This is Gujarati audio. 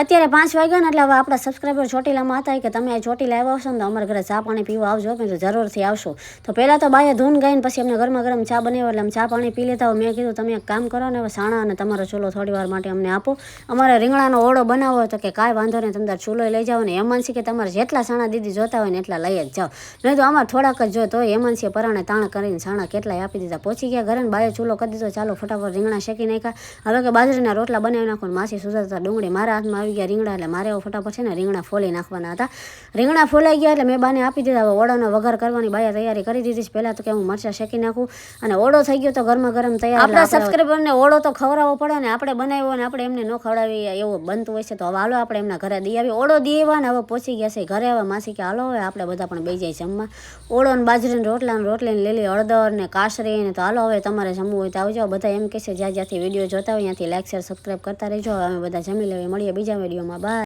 અત્યારે પાંચ વાગ્યા ને એટલે હવે આપણા સબસ્ક્રાઈબર ચોટીલામાં હતા કે તમે ચોટીલા આવ્યા હશો ને તો અમારા ઘરે ચા પાણી પીવા આવજો મેં કીધું જરૂરથી આવશો. તો પહેલાં તો બાએ ધૂન ગાઈને પછી અમને ગરમા ગરમ ચા બનાવ્યો એટલે અમે ચા પાણી પી લેતા હોય. મેં કીધું, તમે એક કામ કરો ને હવે સાણા અને તમારો ચૂલો થોડી વાર માટે અમને આપો. અમારે રીંગણાનો ઓળો બનાવો હોય તો કે કાંઈ વાંધો નહીં, તમે ચૂલો લઈ જાઓ ને. હેમાનસી કે, તમારે જેટલા સાણા દીદી જોતા હોય ને એટલા લઈ જ જાઓ. નહીં તો આમાં થોડાક જ જોઈએ તો હેમાનસીએ પરાણે તાણ કરીને સાણા કેટલાય આપી દીધા. પહોંચી ગયા ઘરે બાય ચૂલો કરી દીધો. ચાલો ફટાફટ રીંગણા શેકી નાખ્યા. હવે કે બાજરીના રોટલા બનાવી નાખો માસી સુધારતા ડુંગળી મારા હાથમાં આવી ગયા રીંગણા એટલે મારે ફટાફટ છે ને રીંગણા ફોલી નાખવાના હતા. રીંગણા ફોલાઈ ગયા એટલે મેં બાને આપી દીધા. હવે ઓળોનો વઘાર કરવાની બાયા તૈયારી કરી દીધી છે. પહેલાં તો કે હું મરચાં શેકી નાખું અને ઓળો થઈ ગયો તો ગરમા ગરમ તૈયાર આપણા સબસ્ક્રાઈબરને ઓળો તો ખવડાવવો પડે ને આપણે બનાવ્યો ને આપણે એમને ન ખવડાવી એવું બનતું હોય છે. તો હવે હાલો આપણે એમના ઘરે દઈ આવી ઓળો દઈ આવ્યા ને હવે પહોંચી ગયા છે. ઘરે હવે માસી કે હાલો હવે આપણે બધા પણ બેસી જાય જમવા. ઓળો ને બાજરીને રોટલા ને લેલી ને લીલી હળદર ને કાસરી ને તો હાલો હવે તમારે જમવું હોય તો આવજો. બધા એમ કહેશે જ્યાં જ્યાંથી વીડિયો જોતા હોય ત્યાંથી લાઈક શેર સબસ્ક્રાઈબ કરતા રહેજો. હવે અમે બધા જમી લેવી મળીએ બીજા વિડીયોમાં બાય